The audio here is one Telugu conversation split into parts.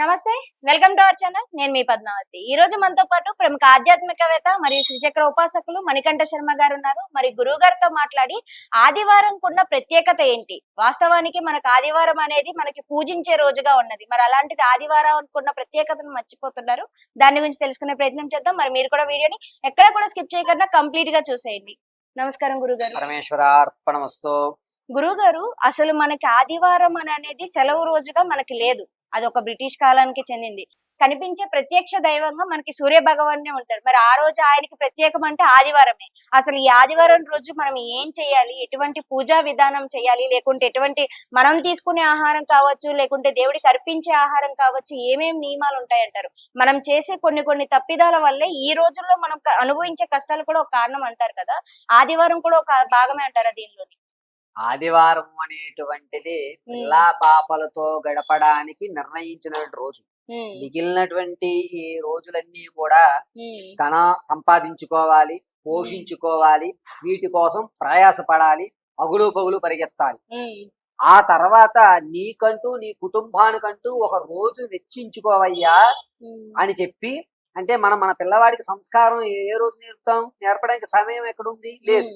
నమస్తే వెల్కమ్ టు అవర్ ఛానల్. నేను మీ పద్మావతి. ఈ రోజు మనతో పాటు ప్రముఖ ఆధ్యాత్మికవేత్త మరియు శ్రీచక్ర ఉపాసకులు మణికంఠ శర్మ గారు ఉన్నారు. మరి గురువు గారితో మాట్లాడి ఆదివారం కున్న ప్రత్యేకత ఏంటి? వాస్తవానికి మనకు ఆదివారం అనేది మనకి పూజించే రోజుగా ఉన్నది. మరి అలాంటిది ఆదివారం కున్న ప్రత్యేకతను మర్చిపోతున్నారు. దాని గురించి తెలుసుకునే ప్రయత్నం చేద్దాం. మరి మీరు కూడా వీడియోని ఎక్కడ కూడా స్కిప్ చేయకుండా కంప్లీట్గా చూసేయండి. నమస్కారం గురుగారు పరమేశ్వరార్పణమస్తు. గురువు గారు అసలు మనకి ఆదివారం అని అనేది సెలవు రోజుగా మనకి లేదు. అది ఒక బ్రిటిష్ కాలానికి చెందింది. కనిపించే ప్రత్యక్ష దైవంగా మనకి సూర్య భగవాన్ ఉంటారు మరి ఆ రోజు ఆయనకి ప్రత్యేకం అంటే ఆదివారమే. అసలు ఈ ఆదివారం రోజు మనం ఏం చేయాలి? ఎటువంటి పూజా విధానం చేయాలి? లేకుంటే ఎటువంటి మనం తీసుకునే ఆహారం కావచ్చు లేకుంటే దేవుడికి అర్పించే ఆహారం కావచ్చు ఏమేమి నియమాలు ఉంటాయంటారు? మనం చేసే కొన్ని కొన్ని తప్పిదాల వల్లే ఈ రోజుల్లో మనం అనుభవించే కష్టాలు కూడా ఒక కారణం అంటారు కదా. ఆదివారం కూడా ఒక భాగమే అంటారా దీనిలోని? ఆదివారం అనేటువంటిది పిల్లా పాపలతో గడపడానికి నిర్ణయించిన రోజు. మిగిలినటువంటి ఈ రోజులన్నీ కూడా ధన సంపాదించుకోవాలి పోషించుకోవాలి వీటి కోసం ప్రయాసపడాలి అగులు పగులు పరిగెత్తాలి. ఆ తర్వాత నీకంటూ నీ కుటుంబానికంటూ ఒక రోజు వెచ్చించుకోవయ్యా అని చెప్పి అంటే మనం మన పిల్లవాడికి సంస్కారం ఏ రోజు నేర్పుతాం? నేర్పడానికి సమయం ఎక్కడుంది? లేదు.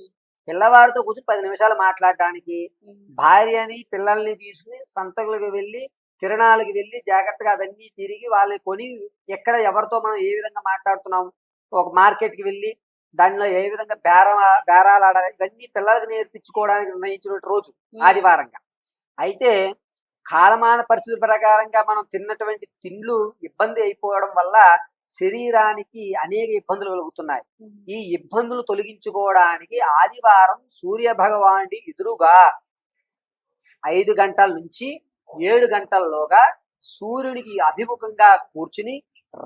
పిల్లవాడితో కూర్చొని పది నిమిషాలు మాట్లాడడానికి ఉమ్, భార్యని పిల్లల్ని తీసుకుని సంతకులకు వెళ్ళి తిరణాలకు వెళ్ళి జాగ్రత్తగా అవన్నీ తిరిగి వాళ్ళని కొని ఎక్కడ ఎవరితో మనం ఏ విధంగా మాట్లాడుతున్నాం ఒక మార్కెట్కి వెళ్ళి దానిలో ఏ విధంగా బేరం బేరాలు ఆడాలి ఇవన్నీ పిల్లలకు నేర్పించుకోవడానికి నిర్ణయించిన రోజు ఆదివారంగా. అయితే కాలమాన పరిస్థితుల ప్రకారంగా మనం తిన్నటువంటి తిండ్లు ఇబ్బంది అయిపోవడం వల్ల శరీరానికి అనేక ఇబ్బందులు కలుగుతున్నాయి. ఈ ఇబ్బందులు తొలగించుకోవడానికి ఆదివారం సూర్య భగవానుడి ఎదురుగా ఐదు గంటల నుంచి ఏడు గంటల్లోగా సూర్యునికి అభిముఖంగా కూర్చుని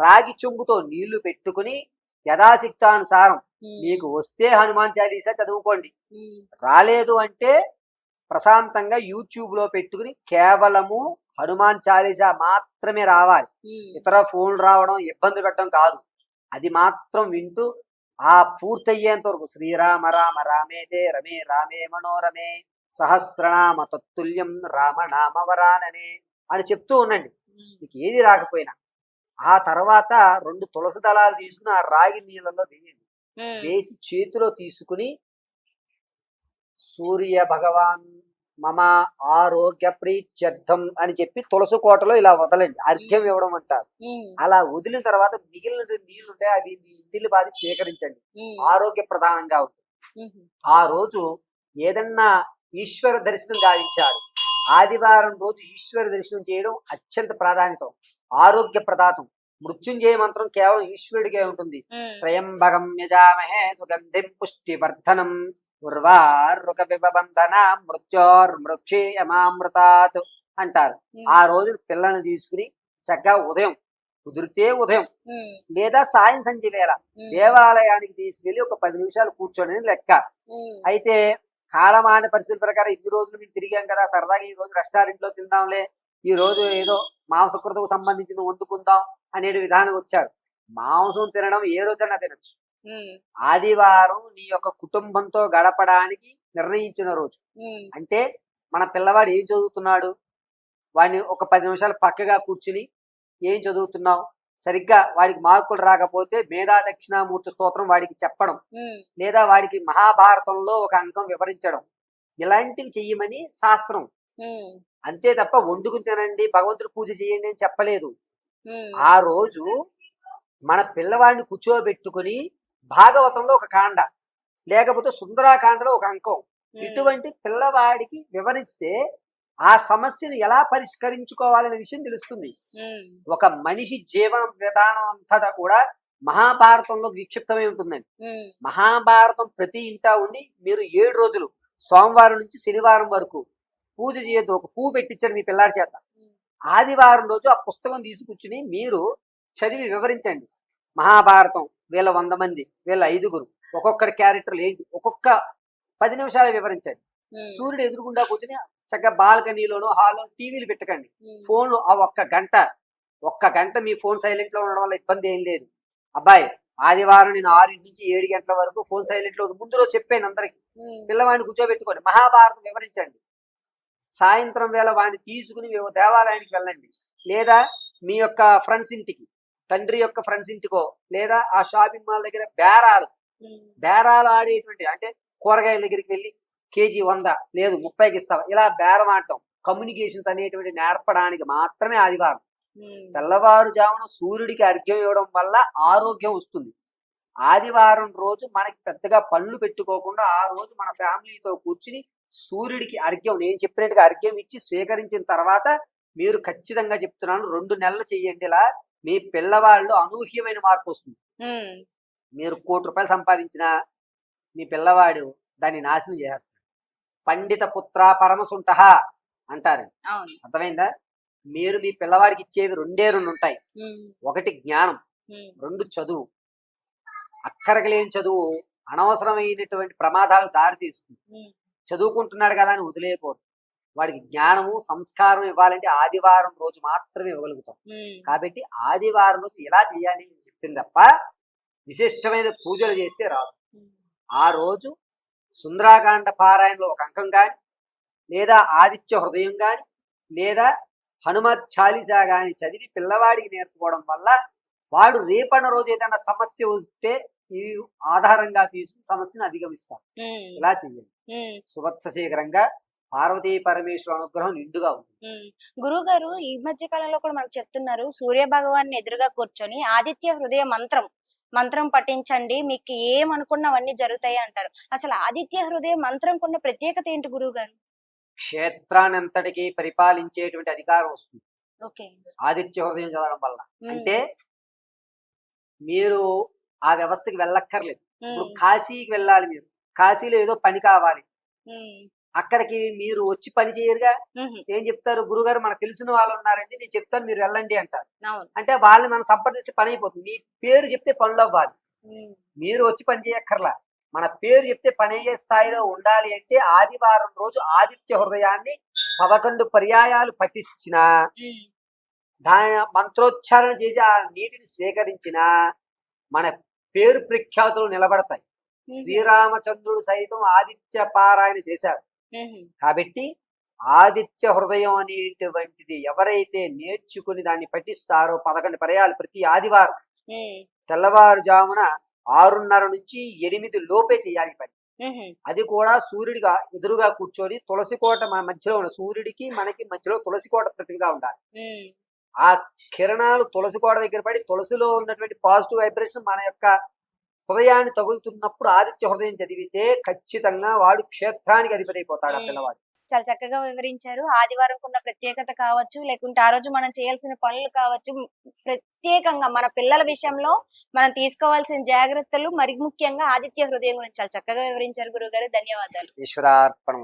రాగి చెంబుతో నీళ్ళు పెట్టుకుని యథాశక్తానుసారం మీకు వస్తే హనుమాన్ చాలీసా చదువుకోండి. రాలేదు అంటే ప్రశాంతంగా యూట్యూబ్లో పెట్టుకుని కేవలము హనుమాన్ చాలీసా మాత్రమే రావాలి. ఇతర ఫోన్లు రావడం ఇబ్బంది పెట్టడం కాదు. అది మాత్రం వింటూ ఆ పూర్తయ్యేంత వరకు శ్రీరామ రామ రామేతే రమే రామే మనోరమే సహస్రనామ తత్తుల్యం రామనామ వరాననే అని చెప్తూ ఉండండి. మీకు ఏది రాకపోయినా. ఆ తర్వాత రెండు తులసి దళాలు తీసుకుని ఆ రాగి నీళ్ళలో వేయండి. వేసి చేతిలో తీసుకుని సూర్య భగవాన్ మమ ఆరోగ్య ప్రీత్యర్థం అని చెప్పి తులసి కోటలో ఇలా వదలండి. అర్ఘ్యం ఇవ్వడం అంటారు. అలా వదిలిన తర్వాత మిగిలిన నీళ్ళు ఉంటాయి అవి మీ ఇంటిని బాధి స్వీకరించండి. ఆరోగ్య ప్రధానంగా ఉంటుంది. ఆ రోజు ఏదన్నా ఈశ్వర దర్శనం గావించాలి. ఆదివారం రోజు ఈశ్వర దర్శనం చేయడం అత్యంత ప్రాధాన్యత. ఆరోగ్య ప్రదాతం మృత్యుంజయ మంత్రం కేవలం ఈశ్వరుడికే ఉంటుంది. ఉమ్, త్రయంబకం యజామహే సుగంధిం పుష్టివర్ధనం. ఉర్వారుక విబంధన మృత్యోర్మృక్షేయమామృతాత్ అంటారు. ఆ రోజు పిల్లల్ని తీసుకుని చక్కగా ఉదయం కుదిరితే ఉదయం లేదా సాయం సంధ్య వేళ దేవాలయానికి తీసుకెళ్ళి ఒక పది నిమిషాలు కూర్చోండి అని లెక్క అయితే కాలమాన పరిస్థితుల ప్రకారం ఇన్ని రోజులు మేము తిరిగాం కదా సరదాగా ఈ రోజు రెస్టారెంట్లో తిందాంలే ఈ రోజు ఏదో మాంసకృతకు సంబంధించిన వండుకుందాం అనే విధానం వచ్చారు. మాంసం తినడం ఏ రోజైనా తినొచ్చు. ఆదివారం నీ యొక్క కుటుంబంతో గడపడానికి నిర్ణయించిన రోజు. అంటే మన పిల్లవాడు ఏం చదువుతున్నాడు? వాడిని ఒక పది నిమిషాలు పక్కగా కూర్చుని ఏం చదువుతున్నావు? సరిగ్గా వాడికి మార్కులు రాకపోతే మేధా దక్షిణామూర్తి స్తోత్రం వాడికి చెప్పడం లేదా వాడికి మహాభారతంలో ఒక అంకం వివరించడం ఇలాంటివి చెయ్యమని శాస్త్రం. అంతే తప్ప వండుకుని తినండి భగవంతుడు పూజ చేయండి అని చెప్పలేదు. ఆ రోజు మన పిల్లవాడిని కూర్చోబెట్టుకుని భాగవతంలో ఒక కాండ లేకపోతే సుందరాకాండలో ఒక అంకం. ఇటువంటి పిల్లవాడికి వివరిస్తే ఆ సమస్యను ఎలా పరిష్కరించుకోవాలనే విషయం తెలుస్తుంది. ఒక మనిషి జీవన విధానం అంతటా కూడా మహాభారతంలో విక్షిప్తమై ఉంటుందండి. మహాభారతం ప్రతి ఇంటా ఉండి మీరు ఏడు రోజులు సోమవారం నుంచి శనివారం వరకు పూజ చేయొద్దు ఒక పువ్వు పెట్టించండి మీ పిల్లాడి చేత. ఆదివారం రోజు ఆ పుస్తకం తీసుకొచ్చుని మీరు చదివి వివరించండి. మహాభారతం వీళ్ళ వంద మంది వీళ్ళ ఐదుగురు. ఒక్కొక్కరి క్యారెక్టర్లు ఏంటి? ఒక్కొక్క పది నిమిషాలు వివరించండి సూర్యుడు ఎదురుగుండా కూర్చుని చక్కగా బాల్కనీలోనో హాల్లో టీవీలు పెట్టకండి. ఫోన్లు ఆ ఒక్క గంట ఒక్క గంట మీ ఫోన్ సైలెంట్లో ఉండడం వల్ల ఇబ్బంది ఏం లేదు. అబ్బాయి ఆదివారం నేను ఆరింటి నుంచి ఏడు గంటల వరకు ఫోన్ సైలెంట్లో. ముందు రోజు చెప్పాను అందరికి. పిల్లవాడిని కూర్చోబెట్టుకోండి. మహాభారతం వివరించండి. సాయంత్రం వేళ వాడిని తీసుకుని దేవాలయానికి వెళ్ళండి. లేదా మీ యొక్క ఫ్రెండ్స్ ఇంటికి. తండ్రి యొక్క ఫ్రెండ్స్ ఇంటికో లేదా ఆ షాపింగ్ మాల్ దగ్గర బేరాలు. బేరాలు ఆడేటువంటి అంటే కూరగాయల దగ్గరికి వెళ్ళి కేజీ వంద లేదు ముప్పైకి ఇస్తావా ఇలా బేరం ఆడటం కమ్యూనికేషన్స్ అనేటువంటి నేర్పడానికి మాత్రమే ఆదివారం. తెల్లవారుజామున సూర్యుడికి అర్ఘ్యం ఇవ్వడం వల్ల ఆరోగ్యం వస్తుంది. ఆదివారం రోజు మనకి పెద్దగా పళ్ళు పెట్టుకోకుండా ఆ రోజు మన ఫ్యామిలీతో కూర్చుని సూర్యుడికి అర్ఘ్యం నేను చెప్పినట్టుగా అర్ఘ్యం ఇచ్చి స్వీకరించిన తర్వాత మీరు ఖచ్చితంగా చెప్తున్నాను రెండు నెలలు చెయ్యండి ఇలా మీ పిల్లవాళ్ళు అనూహ్యమైన మార్పు వస్తుంది. మీరు కోటి రూపాయలు సంపాదించిన మీ పిల్లవాడు దాన్ని నాశనం చేసేస్తాడు. పండిత పుత్ర పరమసుంట అంటారు. అర్థమైందా? మీరు మీ పిల్లవాడికి ఇచ్చేవి రెండే రెండు ఉంటాయి. ఒకటి జ్ఞానం రెండు చదువు. అక్కరకు లేని చదువు అనవసరమైనటువంటి ప్రమాదాలు దారి తీస్తుంది ఉమ్, చదువుకుంటున్నాడు కదా అని వదిలేయకూడదు. వాడికి జ్ఞానము సంస్కారం ఇవ్వాలంటే ఆదివారం రోజు మాత్రమే ఇవ్వగలుగుతాం. కాబట్టి ఆదివారం రోజు ఎలా చేయాలి అని చెప్పింది తప్ప విశిష్టమైన పూజలు చేస్తే రాదు. ఆ రోజు సుందరాకాండ పారాయణలో ఒక అంకం కానీ లేదా ఆదిత్య హృదయం కానీ లేదా హనుమత్ చాలీసా కానీ చదివి పిల్లవాడికి నేర్పుకోవడం వల్ల వాడు రేపన్న రోజు ఏదైనా సమస్య వస్తే ఈ ఆధారంగా తీసుకుని సమస్యను అధిగమిస్తారు ఉమ్, ఇలా చెయ్యండి ఉమ్. పార్వతీ పరమేశ్వర అనుగ్రహం నిండుగా ఉంది. గురువు గారు ఈ మధ్య కాలంలో కూడా మనకు చెప్తున్నారు సూర్య భగవాన్ ఎదురుగా కూర్చొని ఆదిత్య హృదయ మంత్రం మంత్రం పఠించండి మీకు ఏమనుకున్నవన్నీ జరుగుతాయి అంటారు. అసలు ఆదిత్య హృదయ మంత్రం కొన్న ప్రత్యేకత ఏంటి గురువు గారు క్షేత్రానంతటికీ పరిపాలించేటువంటి అధికారం వస్తుంది. ఓకే. ఆదిత్య హృదయం చదవడం వల్ల. అంటే మీరు ఆ వ్యవస్థకి వెళ్ళక్కర్లేదు. ఇప్పుడు కాశీకి వెళ్ళాలి మీరు. కాశీలో ఏదో పని కావాలి. అక్కడికి మీరు వచ్చి పని చేయరుగా? ఏం చెప్తారు? గురుగారు మనకు తెలిసిన వాళ్ళు ఉన్నారండి నేను చెప్తాను మీరు వెళ్ళండి అంటారు. అంటే వాళ్ళని మనం సంప్రదిస్తే పని అయిపోతుంది. మీ పేరు చెప్తే పనులు అవ్వాలి. మీరు వచ్చి పని చేయక్కర్లా. మన పేరు చెప్తే పని అయ్యే స్థాయిలో ఉండాలి అంటే ఆదివారం రోజు ఆదిత్య హృదయాన్ని పదకొండు పర్యాయాలు పఠించిన దాని మంత్రోచ్చారణ చేసి ఆ నీటిని స్వీకరించిన మన పేరు ప్రఖ్యాతులు నిలబడతాయి. శ్రీరామచంద్రుడు సైతం ఆదిత్య పారాయణ చేశారు. కాబట్టి ఆదిత్య హృదయం అనేటువంటిది ఎవరైతే నేర్చుకుని దాన్ని పఠిస్తారో పదకొండు పర్యాలు ప్రతి ఆదివారం తెల్లవారుజామున ఆరున్నర నుంచి ఎనిమిది లోపే చేయాలి పని. అది కూడా సూర్యుడిగా ఎదురుగా కూర్చొని తులసి కోట మన మధ్యలో ఉన్న సూర్యుడికి మనకి మధ్యలో తులసి కోట ప్రతిగా ఉండాలి. ఆ కిరణాలు తులసి కోట దగ్గర పడి తులసిలో ఉన్నటువంటి పాజిటివ్ వైబ్రేషన్ మన యొక్క హృదయాన్ని తగులుతున్నప్పుడు ఆదిత్య హృదయం చదివితే ఖచ్చితంగా వాడు క్షేత్రానికి అధిపతి అయిపోతాడు ఆ. పిల్లవాడు. చాలా చక్కగా వివరించారు. ఆదివారం ఉన్న ప్రత్యేకత కావచ్చు లేకుంటే ఆ రోజు మనం చేయాల్సిన పనులు కావచ్చు ప్రత్యేకంగా మన పిల్లల విషయంలో మనం తీసుకోవాల్సిన జాగ్రత్తలు మరి ముఖ్యంగా ఆదిత్య హృదయం గురించి చాలా చక్కగా వివరించారు గురువు గారు ధన్యవాదాలు. ఈశ్వరార్పణం.